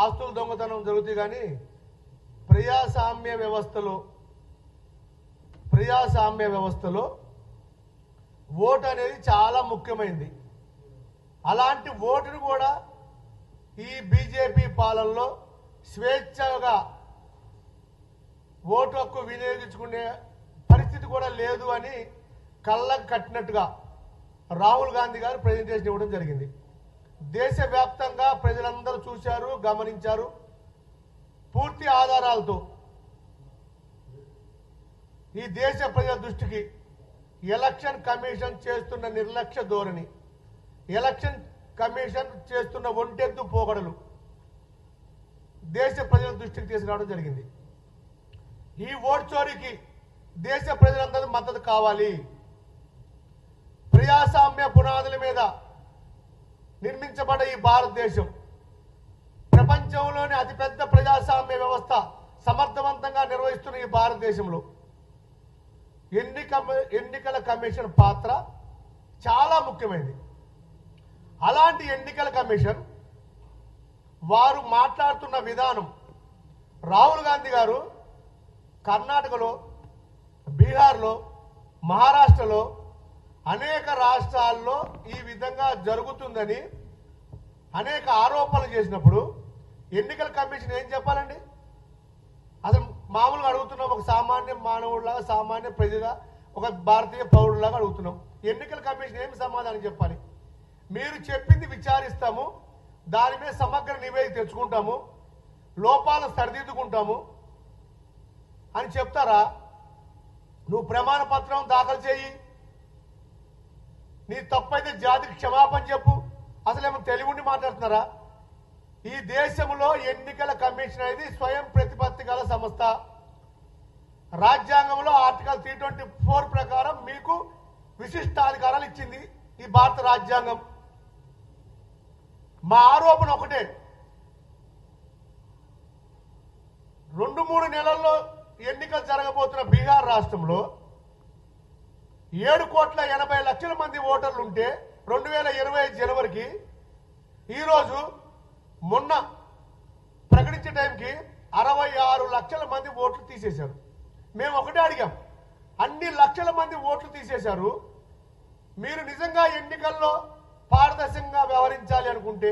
ఆస్తుల దొంగతనం జరుగుతాయి కానీ ప్రజాస్వామ్య వ్యవస్థలో ప్రజాస్వామ్య వ్యవస్థలో ఓటు అనేది చాలా ముఖ్యమైంది. అలాంటి ఓటును కూడా ఈ బీజేపీ పాలనలో స్వేచ్ఛగా ఓటు హక్కు వినియోగించుకునే పరిస్థితి కూడా లేదు అని కళ్ళకు కట్టినట్టుగా రాహుల్ గాంధీ గారు ప్రజెంటేషన్ ఇవ్వడం జరిగింది. దేశవ్యాప్తంగా ప్రజలందరూ చూశారు గమనించారు. పూర్తి ఆధారాలతో ఈ దేశ ప్రజల దృష్టికి ఎలక్షన్ కమిషన్ చేస్తున్న నిర్లక్ష్య ధోరణి ఎలక్షన్ కమిషన్ చేస్తున్న ఒంటెత్తు పోగడలు దేశ ప్రజల దృష్టికి తీసుకురావడం జరిగింది. ఈ ఓట్ చోరీకి దేశ ప్రజలందరూ మద్దతు కావాలి. ప్రజాస్వామ్య పునాదుల మీద నిర్మించబడ్డ ఈ భారతదేశం. ప్రపంచంలోని అతిపెద్ద ప్రజాస్వామ్య వ్యవస్థ సమర్థవంతంగా నిర్వహిస్తున్న ఈ భారతదేశంలో. ఎన్నిక ఎన్నికల కమిషన్ పాత్ర చాలా ముఖ్యమైనది. అలాంటి ఎన్నికల కమిషన్ వారు మాట్లాడుతున్న విధానం రాహుల్ గాంధీ గారు కర్ణాటకలో బీహార్లో మహారాష్ట్రలో అనేక రాష్ట్రాల్లో ఈ విధంగా జరుగుతుందని అనేక ఆరోపణలు చేసినప్పుడు ఎన్నికల కమిషన్ ఏం చెప్పాలండి? అసలు మామూలుగా అడుగుతున్నాం ఒక సామాన్య మానవుడిలాగా సామాన్య ప్రజగా ఒక భారతీయ పౌరుడిలాగా అడుగుతున్నాం. ఎన్నికల కమిషన్ ఏమి సమాధానం చెప్పాలి? మీరు చెప్పింది విచారిస్తాము దాని మీద సమగ్ర నివేదిక తెచ్చుకుంటాము లోపాలు సరిదిద్దుకుంటాము అని చెప్తారా? నువ్వు ప్రమాణ పత్రం దాఖలు చేయి. నీ తప్పైతే జాతికి క్షమాపణ చెప్పు. అసలేమో ఏమో మాట్లాడుతున్నారా? ఈ దేశంలో ఎన్నికల కమిషన్ అనేది స్వయం ప్రతిపత్తి గల సంస్థ. రాజ్యాంగంలో ఆర్టికల్ త్రీ ట్వంటీ ఫోర్ ప్రకారం మీకు విశిష్టాధికారాలు ఇచ్చింది ఈ భారత రాజ్యాంగం. మా ఆరోపణ ఒకటే. రెండు మూడు నెలల్లో ఎన్నికలు జరగబోతున్న బీహార్ రాష్ట్రంలో ఏడు కోట్ల ఎనభై లక్షల మంది ఓటర్లు ఉంటే రెండు వేల ఇరవై జనవరికి ఈరోజు మొన్న ప్రకటించే టైంకి అరవై ఆరు లక్షల మంది ఓట్లు తీసేశారు. మేము ఒకటే అడిగాం. అన్ని లక్షల మంది ఓట్లు తీసేశారు. మీరు నిజంగా ఎన్నికల్లో పారదర్శకంగా వ్యవహరించాలి అనుకుంటే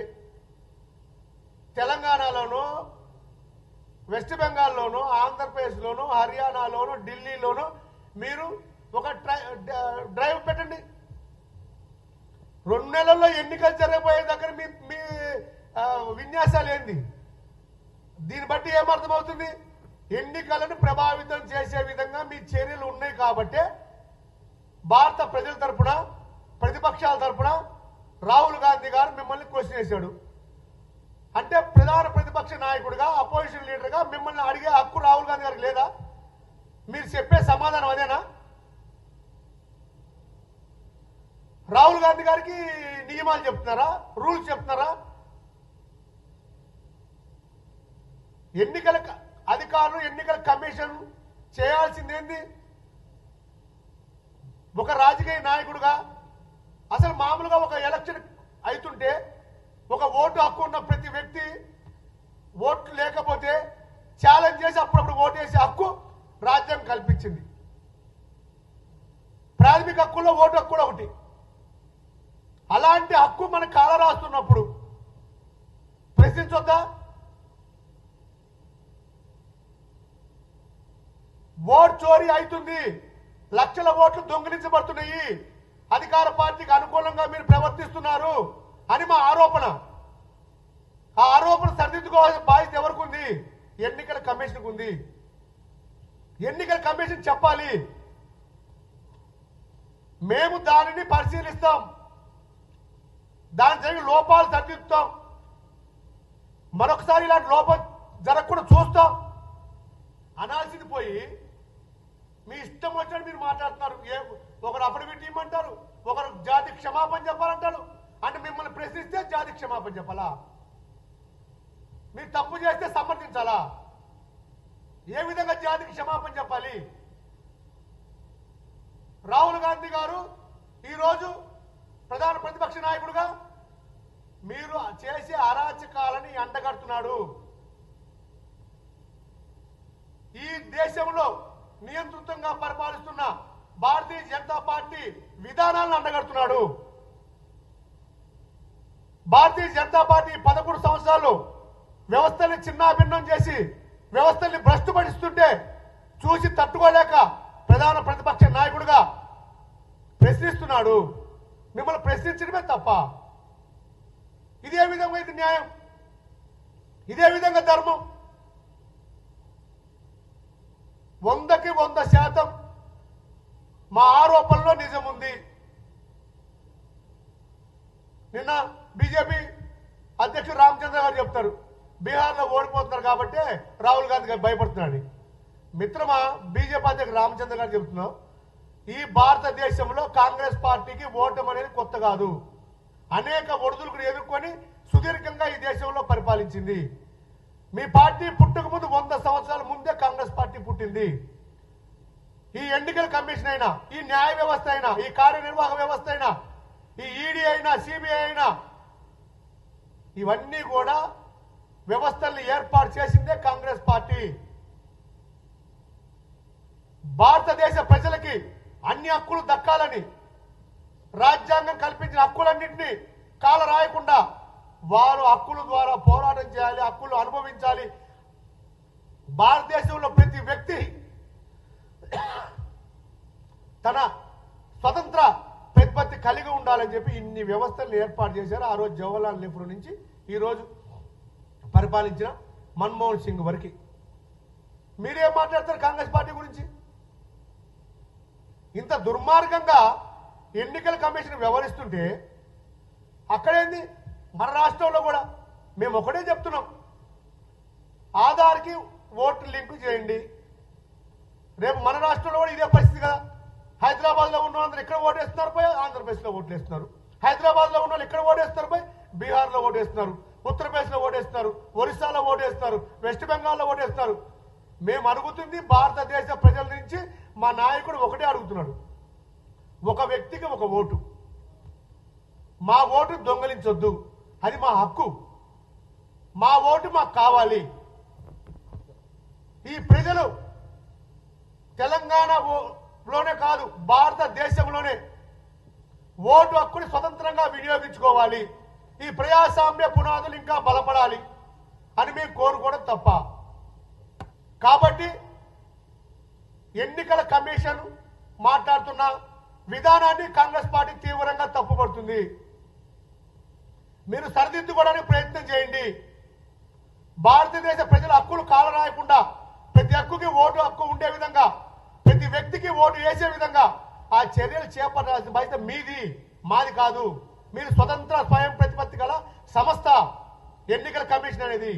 తెలంగాణలోనూ వెస్ట్ బెంగాల్లోనూ ఆంధ్రప్రదేశ్లోనూ హర్యానాలోనూ ఢిల్లీలోనూ మీరు ఒక ట్రై డ్రైవ్ పెట్టండి. రెండు నెలల్లో ఎన్నికలు జరగబోయే దగ్గర మీ మీ విన్యాసాలు ఏంది? దీన్ని బట్టి ఏమర్థమవుతుంది? ఎన్నికలను ప్రభావితం చేసే విధంగా మీ చర్యలు ఉన్నాయి కాబట్టే భారత ప్రజల తరపున ప్రతిపక్షాల తరపున రాహుల్ గాంధీ గారు మిమ్మల్ని క్వశ్చన్ చేశాడు. అంటే ప్రధాన ప్రతిపక్ష నాయకుడిగా అపోజిషన్ లీడర్గా మిమ్మల్ని అడిగే హక్కు రాహుల్ గాంధీ గారికి లేదా? మీరు చెప్పే సమాధానం అదేనా? రాహుల్ గాంధీ గారికి నియమాలు చెప్తున్నారా? రూల్స్ చెప్తున్నారా? ఎన్నికల అధికారులు ఎన్నికల కమిషన్ చేయాల్సిందేంది ఒక రాజకీయ నాయకుడుగా అసలు మామూలుగా ఒక ఎలక్షన్ అవుతుంటే ఒక ఓటు హక్కు ఉన్న ప్రతి వ్యక్తి ఓట్లు లేకపోతే ఛాలెంజ్ చేసి అప్పుడప్పుడు ఓటు వేసే హక్కు రాజ్యం కల్పించింది. ప్రాథమిక హక్కుల్లో ఓటు హక్కు కూడా ఒకటి. అలాంటి హక్కు మన కాల రాస్తున్నప్పుడు ప్రశ్నించొద్దా? ఓట్ చోరీ అవుతుంది. లక్షల ఓట్లు దొంగిలించబడుతున్నాయి. అధికార పార్టీకి అనుకూలంగా మీరు ప్రవర్తిస్తున్నారు అని మా ఆరోపణ. ఆ ఆరోపణ సరిదిద్దుకోవాల్సిన బాధ్యత ఎవరికి ఉంది ఎన్నికల కమిషన్కు ఉంది ఎన్నికల కమిషన్ చెప్పాలి. మేము దానిని పరిశీలిస్తాం. దాని జరిగి లోపాలు సరిదిద్దుతాం మరొకసారి ఇలాంటి లోపం జరగకుండా చూస్తాం. అనాల్సింది పోయి మీ ఇష్టం వచ్చినట్టు మీరు మాట్లాడుతున్నారు. ఏ ఒకరు అఫిడవిట్ ఇవ్వమంటారు ఒకరు జాతి క్షమాపణ చెప్పాలంటారు. అంటే మిమ్మల్ని ప్రశ్నిస్తే జాతి క్షమాపణ చెప్పాలా? మీరు తప్పు చేస్తే సమర్థించాలా? ఏ విధంగా జాతికి క్షమాపణ చెప్పాలి? రాహుల్ గాంధీ గారు ఈరోజు ప్రధాన ప్రతిపక్ష నాయకుడుగా మీరు చేసే అరాచకాలని అండగడుతున్నాడు ఈ దేశంలో నియంత్రితంగా పరిపాలిస్తున్న భారతీయ జనతా పార్టీ విధానాలను అండగడుతున్నాడు భారతీయ జనతా పార్టీ పదకొండు సంవత్సరాలు వ్యవస్థని చిన్నాభిన్నం చేసి వ్యవస్థల్ని భ్రష్టు పడిస్తుంటే చూసి తట్టుకోలేక ప్రధాన ప్రతిపక్ష నాయకుడిగా ప్రశ్నిస్తున్నాడు. మిమ్మల్ని ప్రశ్నించడమే తప్ప ఇదే విధంగా ఇది న్యాయం. ఇదే విధంగా ధర్మం. వందకి వంద శాతం మా ఆరోపణలో నిజం ఉంది. నిన్న బీజేపీ అధ్యక్షుడు రామచంద్ర గారు చెప్తారు బీహార్లో ఓడిపోతున్నారు కాబట్టి రాహుల్ గాంధీ గారు భయపడుతున్నాడు మిత్రమా బీజేపీ అధ్యక్షుడు రామచంద్ర గారు చెప్తున్నావు ఈ భారతదేశంలో కాంగ్రెస్ పార్టీకి ఓటం అనేది కొత్త కాదు. అనేక ఒడిదుడుకులు ఎదుర్కొని సుదీర్ఘంగా ఈ దేశంలో పరిపాలించింది. మీ పార్టీ పుట్టక ముందు వంద సంవత్సరాల ముందే కాంగ్రెస్ పార్టీ పుట్టింది. ఈ ఎన్నికల కమిషన్ అయినా ఈ న్యాయ వ్యవస్థ అయినా ఈ కార్యనిర్వాహక వ్యవస్థ అయినా ఈ ఈడీ అయినా సిబిఐ అయినా ఇవన్నీ కూడా వ్యవస్థల్ని ఏర్పాటు చేసిందే కాంగ్రెస్ పార్టీ. భారతదేశ ప్రజలకి అన్ని హక్కులు దక్కాలని రాజ్యాంగం కల్పించిన హక్కులన్నింటినీ కాల రాయకుండా వారు హక్కుల ద్వారా పోరాటం చేయాలి హక్కులు అనుభవించాలి. భారతదేశంలో ప్రతి వ్యక్తి తన స్వతంత్ర ప్రతిపత్తి కలిగి ఉండాలని చెప్పి ఇన్ని వ్యవస్థలు ఏర్పాటు చేశారు. ఆ రోజు జవహర్లాల్ నెహ్రూ నుంచి ఈరోజు పరిపాలించిన మన్మోహన్ సింగ్ వరకు. మీరేం మాట్లాడతారు కాంగ్రెస్ పార్టీ గురించి? ఇంత దుర్మార్గంగా ఎన్నికల కమిషన్ వ్యవహరిస్తుంటే అక్కడేంది? మన రాష్ట్రంలో కూడా మేము ఒకటే చెప్తున్నాం. ఆధార్కి ఓటు లింక్ చేయండి. రేపు మన రాష్ట్రంలో కూడా ఇదే పరిస్థితి కదా. హైదరాబాద్లో ఉన్న వాళ్ళందరూ ఇక్కడ ఓటేస్తున్నారు పోయి ఆంధ్రప్రదేశ్లో ఓట్లేస్తున్నారు. హైదరాబాద్లో వేస్తున్నారు ఉన్న వాళ్ళు ఇక్కడ ఓటేస్తారు పోయి బీహార్లో ఓటేస్తున్నారు. ఉత్తరప్రదేశ్లో ఓటేస్తున్నారు. ఒరిస్సాలో ఓటేస్తున్నారు. వెస్ట్ బెంగాల్లో ఓటేస్తున్నారు. మేము అడుగుతుంది భారతదేశ ప్రజల నుంచి మా నాయకుడు ఒకటే అడుగుతున్నాడు. ఒక వ్యక్తికి ఒక ఓటు. మా ఓటు దొంగలించొద్దు. అది మా హక్కు. మా ఓటు మాకు కావాలి. ఈ ప్రజలు తెలంగాణలోనే కాదు భారతదేశంలోనే ఓటు హక్కుని స్వతంత్రంగా వినియోగించుకోవాలి. ఈ ప్రజాస్వామ్య పునాదులు ఇంకా బలపడాలి అని మేము కోరుకోవడం తప్ప. కాబట్టి ఎన్నికల కమిషన్ మాట్లాడుతున్న విధానాన్ని కాంగ్రెస్ పార్టీ తీవ్రంగా తప్పుపడుతుంది. మీరు సరిదిద్దుకోవడానికి ప్రయత్నం చేయండి. భారతదేశ ప్రజల హక్కులు కాలరాయకుండా ప్రతి హక్కుకి ఓటు హక్కు ఉండే విధంగా ప్రతి వ్యక్తికి ఓటు వేసే విధంగా ఆ చర్యలు చేపట్టాల్సిన బాధ్యత మీది మాది కాదు. మీరు స్వతంత్ర స్వయం ప్రతిపత్తి గల సంస్థ ఎన్నికల కమిషన్ అనేది.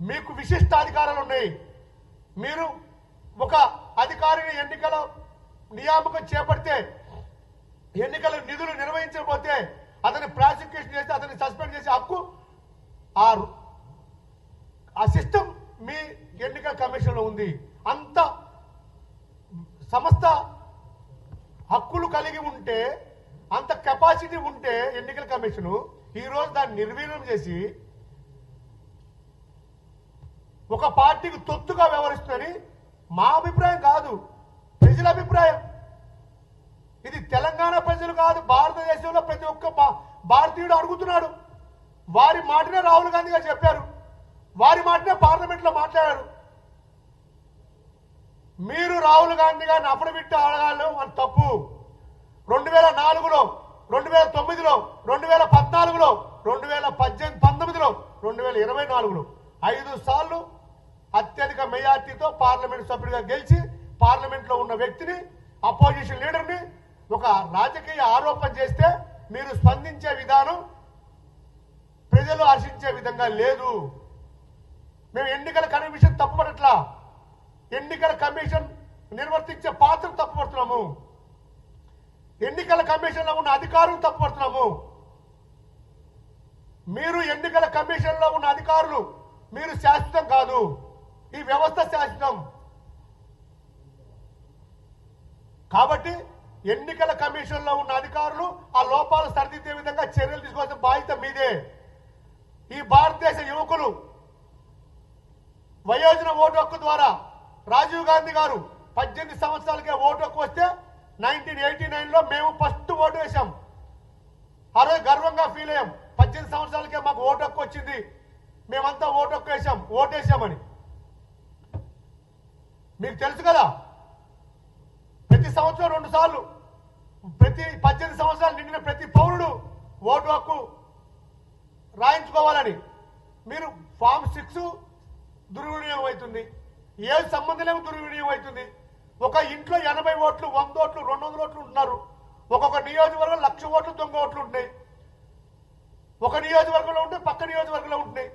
మీకు విశిష్ట అధికారాలు ఉన్నాయి. మీరు ఒక అధికారిని ఎన్నికల నియామకం చేపడితే ఎన్నికల నిధులు నిర్వహించకపోతే అతని ప్రాసిక్యూషన్ చేసి అతన్ని సస్పెండ్ చేసే హక్కు ఆరు ఆ సిస్టమ్ మీ ఎన్నికల కమిషన్లో ఉంది. అంత సంస్థ హక్కులు కలిగి ఉంటే అంత కెపాసిటీ ఉంటే ఎన్నికల కమిషను ఈరోజు దాన్ని నిర్వీర్యం చేసి ఒక పార్టీకి తొత్తుగా వ్యవహరిస్తుందని మా అభిప్రాయం కాదు. ప్రజల అభిప్రాయం. ఇది తెలంగాణ ప్రజలు కాదు భారతదేశంలో ప్రతి ఒక్క భారతీయుడు అడుగుతున్నాడు. వారి మాటనే రాహుల్ గాంధీ గారు చెప్పారు. వారి మాటనే పార్లమెంట్లో మాట్లాడారు. మీరు రాహుల్ గాంధీ గారిని అఫిడవిట్ అడగాలి అని తప్పు. రెండు వేల నాలుగులో రెండు వేల తొమ్మిదిలో రెండు వేల పద్నాలుగులో రెండు వేల పద్దెనిమిది పంతొమ్మిదిలో రెండు వేల ఇరవై నాలుగులో ఐదు సార్లు అత్యధిక మెజార్టీతో పార్లమెంట్ సభ్యుడిగా గెలిచి పార్లమెంట్లో ఉన్న వ్యక్తిని అపోజిషన్ లీడర్ని ఒక రాజకీయ ఆరోపణ చేస్తే మీరు స్పందించే విధానం ప్రజలు ఆశించే విధంగా లేదు. మేము ఎన్నికల కమిషన్ తప్పుపడట్లా ఎన్నికల కమిషన్ నిర్వర్తించే పాత్ర తప్పుపడుతున్నాము. ఎన్నికల కమిషన్లో ఉన్న అధికారులు తప్పుపడుతున్నాము. మీరు ఎన్నికల కమిషన్లో ఉన్న అధికారులు మీరు శాశ్వతం కాదు. ఈ వ్యవస్థ శాశ్వతం. కాబట్టి ఎన్నికల కమిషన్లో ఉన్న అధికారులు ఆ లోపాలు సరిదిద్దే విధంగా చర్యలు తీసుకోవాల్సిన బాధ్యత మీదే. ఈ భారతదేశ యువకులు వయోజన ఓటు హక్కు ద్వారా రాజీవ్ గాంధీ గారు పద్దెనిమిది సంవత్సరాలకే ఓటు హక్కు వస్తే నైన్టీన్ ఎయిటీ నైన్లో మేము ఫస్ట్ ఓటు వేసాం ఆ రోజు గర్వంగా ఫీల్ అయ్యాం. పద్దెనిమిది సంవత్సరాలకే మాకు ఓటు హక్కు వచ్చింది. మేమంతా ఓటు హక్కు వేసాం ఓటేసామని మీకు తెలుసు కదా? ప్రతి సంవత్సరం రెండు సార్లు ప్రతి పద్దెనిమిది సంవత్సరాలు నిండిన ప్రతి పౌరుడు ఓటు హక్కు రాయించుకోవాలని. మీరు ఫామ్ సిక్స్ దుర్వినియోగం అవుతుంది. ఏ సంబంధం దుర్వినియోగం అవుతుంది? ఒక ఇంట్లో ఎనభై ఓట్లు వంద ఓట్లు రెండు వందల ఓట్లు ఉంటున్నారు. ఒక్కొక్క నియోజకవర్గం లక్ష ఓట్లు దొంగ ఓట్లు ఉంటున్నాయి. ఒక నియోజకవర్గంలో ఉంటే పక్క నియోజకవర్గంలో ఉంటున్నాయి.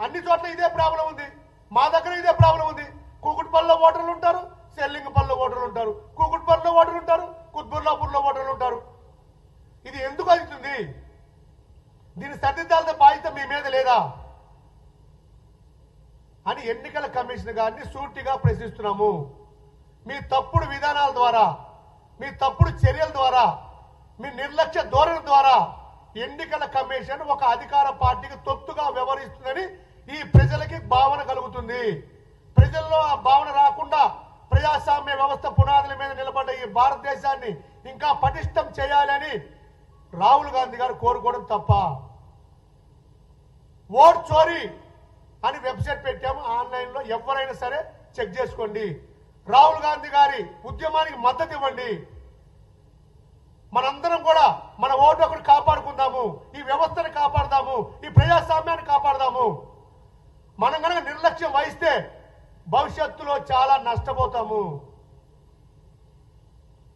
అన్ని చోట్ల ఇదే ప్రాబ్లం ఉంది. మా దగ్గర ఇదే ప్రాబ్లం ఉంది. కూకుట్పల్లిలో ఓటర్లు ఉంటారు సెల్లింగపల్లిలో ఓటర్లు ఉంటారు కూకుట్పల్లిలో ఓటర్లు ఉంటారు కుత్బుల్లాపూర్లో ఓటర్లు ఉంటారు. ఇది ఎందుకు అవుతుంది? దీన్ని సరిదిద్దాల్సిన బాధ్యత మీ మీద లేదా? అని ఎన్నికల కమిషన్ గారిని సూటిగా ప్రశ్నిస్తున్నాము. మీ తప్పుడు విధానాల ద్వారా మీ తప్పుడు చర్యల ద్వారా మీ నిర్లక్ష్య ధోరణి ద్వారా ఎన్నికల కమిషన్ ఒక అధికార పార్టీకి తొత్తుగా వ్యవహరిస్తుందని ఈ ప్రజలకి భావన కలుగుతుంది. ప్రజల్లో ఆ భావన రాకుండా ప్రజాస్వామ్య వ్యవస్థ పునాదుల మీద నిలబడ్డ ఈ భారతదేశాన్ని ఇంకా పటిష్టం చేయాలని రాహుల్ గాంధీ గారు కోరుకోవడం తప్ప ఓట్ చోరీ అని వెబ్సైట్ పెట్టాము. ఆన్లైన్లో ఎవరైనా సరే చెక్ చేసుకోండి. రాహుల్ గాంధీ గారి ఉద్యమానికి మద్దతు ఇవ్వండి. మనందరం కూడా మన ఓటు ఒకటి కాపాడుకుందాము. ఈ వ్యవస్థను కాపాడదాము. ఈ ప్రజాస్వామ్యాన్ని కాపాడదాము. మనం కనుక నిర్లక్ష్యం వహిస్తే భవిష్యత్తులో చాలా నష్టపోతాము.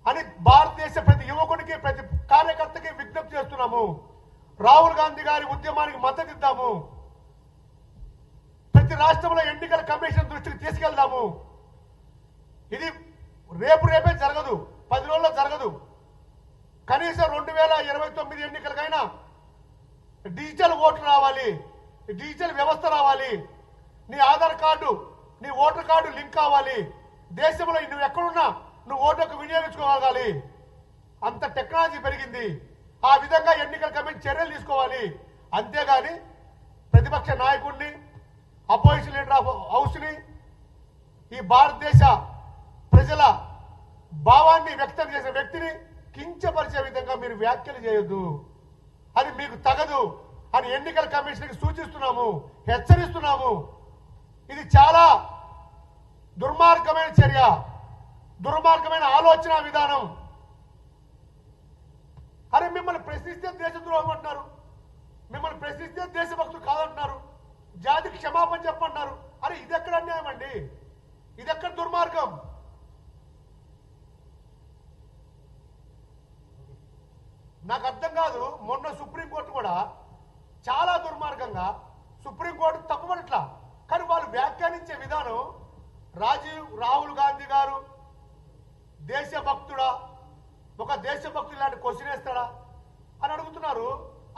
అని భారతదేశ ప్రతి యువకుడికి ప్రతి కార్యకర్తకి విజ్ఞప్తి చేస్తున్నాము. రాహుల్ గాంధీ గారి ఉద్యమానికి మద్దతు ఇద్దాము ప్రతి రాష్ట్రంలో ఎన్నికల కమిషన్ దృష్టికి తీసుకెళ్దాము. ఇది రేపు రేపే జరగదు పది రోజుల్లో జరగదు కనీసం రెండు వేల ఇరవై తొమ్మిది ఎన్నికలకైనా డిజిటల్ ఓటు రావాలి డిజిటల్ వ్యవస్థ రావాలి నీ ఆధార్ కార్డు నీ కావాలి. దేశంలో నువ్వు ఎక్కడున్నా నువ్వు ఓటుకు వినియోగించుకోగలగాలి. అంత టెక్నాలజీ పెరిగింది. ఆ విధంగా ఎన్నికల కమిషన్ చర్యలు తీసుకోవాలి. అంతేగాని ప్రతిపక్ష నాయకుడిని అపోజిషన్ లీడర్ ఆఫ్ హౌస్ని ఈ భారతదేశ ప్రజల భావాన్ని వ్యక్తం చేసే వ్యక్తిని కించపరిచే విధంగా మీరు వ్యాఖ్యలు చేయొద్దు. అది మీకు తగదు. అని ఎన్నికల కమిషన్కి సూచిస్తున్నాము హెచ్చరిస్తున్నాము. ఇది చాలా దుర్మార్గమైన చర్య దుర్మార్గమైన ఆలోచన విధానం. అరే మిమ్మల్ని ప్రశ్నిస్తే దేశద్రోహం అంటున్నారు. మిమ్మల్ని ప్రశ్నిస్తే దేశభక్తులు కాదంటున్నారు. జాతికి క్షమాపణ చెప్పంటున్నారు అరే ఇది ఎక్కడ అన్యాయం అండి? ఇది ఎక్కడ దుర్మార్గం? నాకు అర్థం కాదు. మొన్న సుప్రీంకోర్టు కూడా చాలా దుర్మార్గంగా సుప్రీంకోర్టు తప్పబడట్లా కానీ వాళ్ళు వ్యాఖ్యానించే విధానం రాజీవ్ రాహుల్ గాంధీ గారు దేశభక్తుడా? ఒక దేశభక్తుడు ఇలాంటి క్వశ్చన్ వేస్తాడా? అని అడుగుతున్నారు.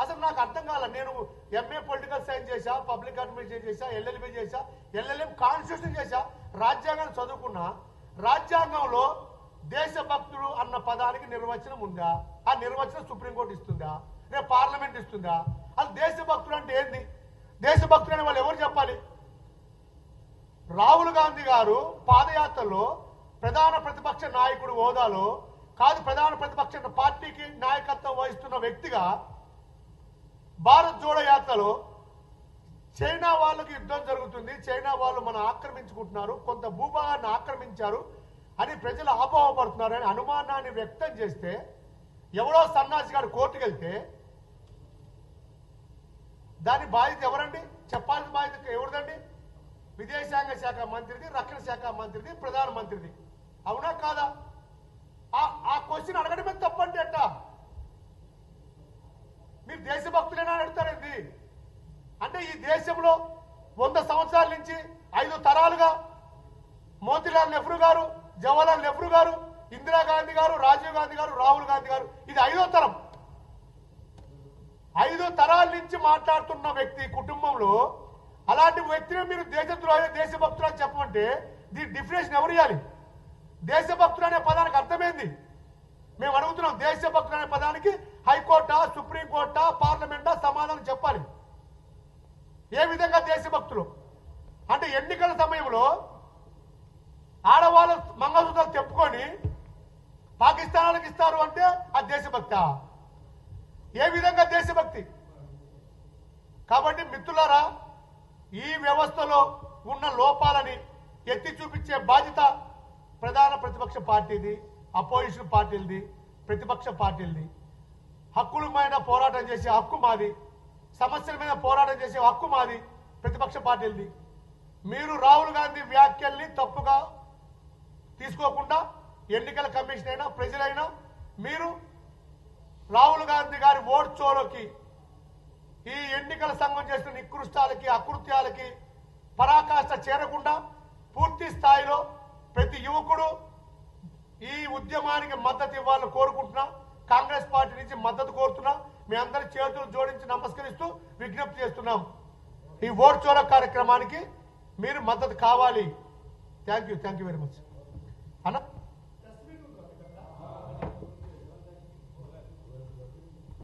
అసలు నాకు అర్థం కాల నేను ఎంఏ పొలిటికల్ సైన్స్ చేశా పబ్లిక్ అడ్మినిస్ట్రేషన్ చేశా ఎల్ఎల్బి చేశా ఎల్ఎల్ఎం కాన్స్టిట్యూషన్ చేశా రాజ్యాంగాన్ని చదువుకున్నా రాజ్యాంగంలో దేశభక్తుడు అన్న పదానికి నిర్వచనం ఉందా? ఆ నిర్వచనం సుప్రీంకోర్టు ఇస్తుందా? రేపు పార్లమెంట్ ఇస్తుందా? అది దేశభక్తుడు అంటే ఏంది? దేశభక్తుడు అని వాళ్ళు ఎవరు చెప్పాలి? రాహుల్ గాంధీ గారు పాదయాత్రలో ప్రధాన ప్రతిపక్ష నాయకుడు హోదాలో కాదు ప్రధాన ప్రతిపక్ష పార్టీకి నాయకత్వం వహిస్తున్న వ్యక్తిగా భారత్ జోడో యాత్రలో చైనా వాళ్ళకి యుద్ధం జరుగుతుంది. చైనా వాళ్ళు మనం ఆక్రమించుకుంటున్నారు. కొంత భూభాగాన్ని ఆక్రమించారు అని ప్రజలు ఆపోహపడుతున్నారు అని అనుమానాన్ని వ్యక్తం చేస్తే ఎవడో సన్నాసి గారు కోర్టుకు వెళ్తే దాని బాధ్యత ఎవరండి? చెప్పాల్సిన బాధ్యత ఎవరిదండి? విదేశాంగ శాఖ మంత్రిది రక్షణ శాఖ మంత్రిది ప్రధానమంత్రిది అవునా కాదా? ఆ- క్వశ్చన్ అడగడమే తప్పండి అట్ట. మీరు దేశభక్తులేనా అడుగుతారండి అంటే ఈ దేశంలో వంద సంవత్సరాల నుంచి ఐదు తరాలుగా మోతీలాల్ నెహ్రూ గారు జవహర్లాల్ నెహ్రూ గారు ఇందిరాగాంధీ గారు రాజీవ్ గాంధీ గారు రాహుల్ గాంధీ గారు ఇది ఐదో తరం. ఐదో తరాల నుంచి మాట్లాడుతున్న వ్యక్తి కుటుంబంలో అలాంటి వ్యక్తిని మీరు దేశద్రోహి దేశభక్తులు అని చెప్పమంటే దీని డిఫినేషన్ ఎవరు ఇవ్వాలి దేశభక్తులు అనే పదానికి అర్థమైంది. మేము అడుగుతున్నాం దేశభక్తులు అనే పదానికి హైకోర్టా సుప్రీంకోర్టా పార్లమెంటా సమాధానం చెప్పాలి. ఏ విధంగా దేశభక్తులు? అంటే ఎన్నికల సమయంలో ఆడవాళ్ళు మంగళసూత్రాలు తెప్పుకొని పాకిస్తాన్ వాళ్ళకి ఇస్తారు అంటే అది దేశభక్త? ఏ విధంగా దేశభక్తి? కాబట్టి మిత్రులారా ఈ వ్యవస్థలో ఉన్న లోపాలని ఎత్తి చూపించే బాధ్యత ప్రధాన ప్రతిపక్ష పార్టీది అపోజిషన్ పార్టీలది ప్రతిపక్ష పార్టీలది. హక్కుల మీద పోరాటం చేసే హక్కు మాది సమస్యల మీద పోరాటం చేసే హక్కు మాది ప్రతిపక్ష పార్టీలది. మీరు రాహుల్ గాంధీ వ్యాఖ్యల్ని తప్పుగా తీసుకోకుండా ఎన్నికల కమిషన్ అయినా ప్రజలైనా మీరు రాహుల్ గాంధీ గారి ఓడ్చోలోకి ఈ ఎన్నికల సంఘం చేస్తున్న నికృష్టాలకి అకృత్యాలకి పరాకాష్ట చేరకుండా పూర్తి స్థాయిలో ప్రతి యువకుడు ఈ ఉద్యమానికి మద్దతు ఇవ్వాలని కోరుకుంటున్నా. కాంగ్రెస్ పార్టీ నుంచి మద్దతు కోరుతున్నా. మీ అందరి చేతులు జోడించి నమస్కరిస్తూ విజ్ఞప్తి చేస్తున్నాం. ఈ ఓట్ చోర కార్యక్రమానికి మీరు మద్దతు కావాలి. Thank you thank you very much